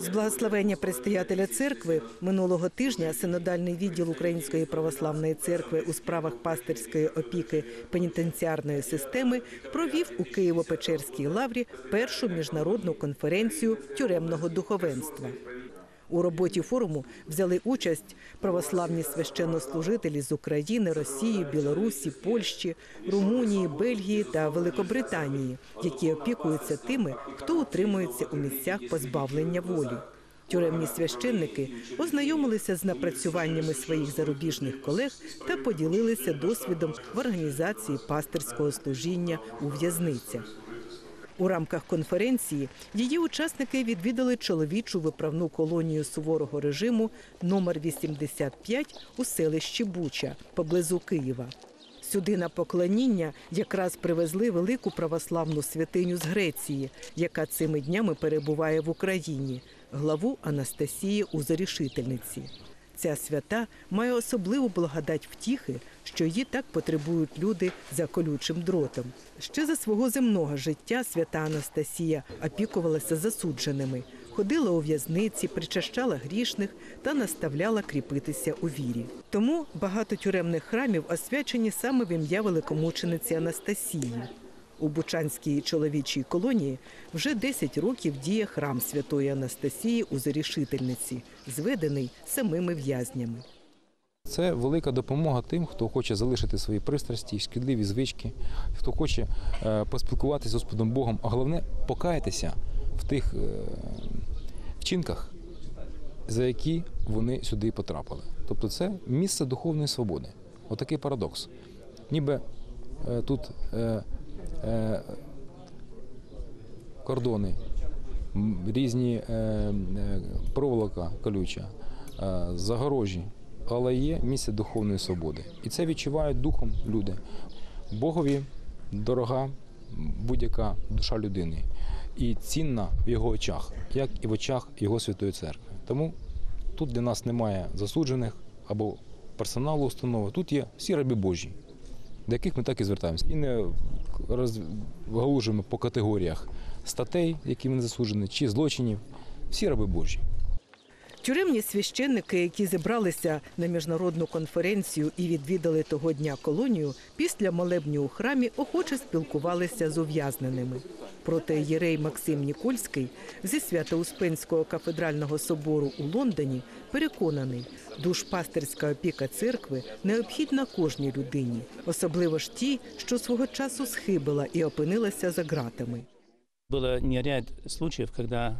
З благословення предстоятеля церкви минулого тижня синодальний відділ Української православної церкви у справах пастирської опіки пенітенціарної системи провів у Києво-Печерській лаврі першу міжнародну конференцію тюремного духовенства. У роботі форуму взяли участь православні священнослужителі з України, Росії, Білорусі, Польщі, Румунії, Бельгії та Великобританії, які опікуються тими, хто утримується у місцях позбавлення волі. Тюремні священники ознайомилися з напрацюваннями своїх зарубіжних колег та поділилися досвідом в організації пастирського служіння у в'язницях. У рамках конференції її учасники відвідали чоловічу виправну колонію суворого режиму номер 85 у селищі Буча поблизу Києва. Сюди на поклоніння якраз привезли велику православну святиню з Греції, яка цими днями перебуває в Україні, главу Анастасії Узорішительниці. Ця свята має особливу благодать втіхи, що її так потребують люди за колючим дротом. Ще за свого земного життя свята Анастасія опікувалася засудженими, ходила у в'язниці, причащала грішних та наставляла кріпитися у вірі. Тому багато тюремних храмів освячені саме в ім'я великомучениці Анастасії. У Бучанській чоловічій колонії вже 10 років діє храм святої Анастасії у Зарішительниці, зведений самими в'язнями. Це велика допомога тим, хто хоче залишити свої пристрасті, шкідливі звички, хто хоче е, поспілкуватися з Господом Богом, а головне покаятися в тих е, вчинках, за які вони сюди потрапили. Тобто це місце духовної свободи. Отакий парадокс. Ніби е, тут кордони, різні е, е, проволока колюча, е, загорожі, але є місце духовної свободи. І це відчувають духом люди. Богові дорога будь-яка душа людини і цінна в його очах, як і в очах його святої церкви. Тому тут для нас немає засуджених або персоналу установи. Тут є всі раби Божі, до яких ми так і звертаємося. І не розгалужуємо по категоріях статей, які вони засуджені, чи злочинів. Всі раби Божі. Тюремні священники, які зібралися на міжнародну конференцію і відвідали того дня колонію, після молебню у храмі охоче спілкувалися з ув'язненими. Проте єрей Максим Нікольський зі Свято-Успенського кафедрального собору у Лондоні переконаний, душпастерська опіка церкви необхідна кожній людині, особливо ж тій, що свого часу схибила і опинилася за ґратами. Было не ряд случаев, когда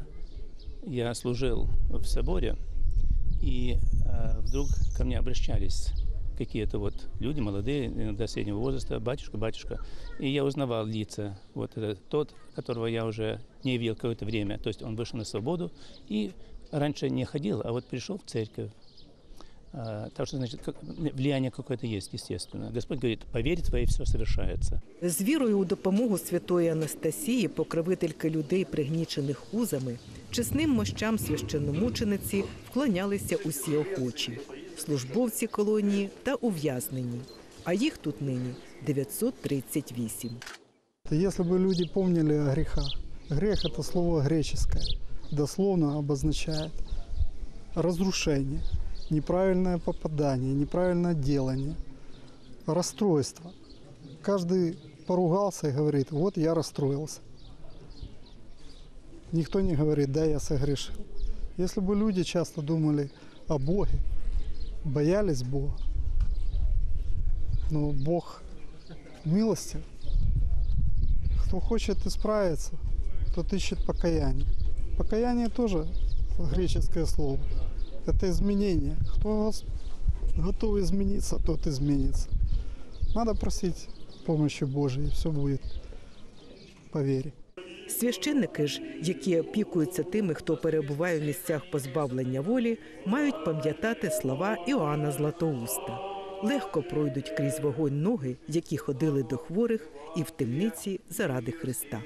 я служил в соборе, и э, вдруг ко мне обращались какие-то вот люди, молодые, иногда среднего возраста, батюшка, батюшка, и я узнавал лица. Вот это тот, которого я уже не видел какое-то время, то есть он вышел на свободу и раньше не ходил, а вот пришел в церковь. А, Так что, значит, как- влияние какое-то есть, естественно. Господь говорит, по вере твоей все совершается. З вірою у допомогу святої Анастасії, покровительки людей, пригнічених узами, чесним мощам священномучениці вклонялися усі охочі, службовці колонії та ув'язнені. А їх тут нині 938. Если бы люди помнили о грехах. Грех – это слово греческое, дословно обозначает разрушение, неправильное попадание, неправильное делание, расстройство. Каждый поругался и говорит, вот я расстроился. Никто не говорит, да, я согрешил. Если бы люди часто думали о Боге, боялись Бога, но Бог милостив, кто хочет исправиться, тот ищет покаяние. Покаяние тоже греческое слово. Это изменение. Кто гос- готов измениться, тот изменится. Надо просить помощи Божией, все будет по вере. Священники ж, які опікуються тими, хто перебуває в місцях позбавлення волі, мають пам'ятати слова Іоанна Златоуста. Легко пройдуть крізь вогонь ноги, які ходили до хворих і в темниці заради Христа.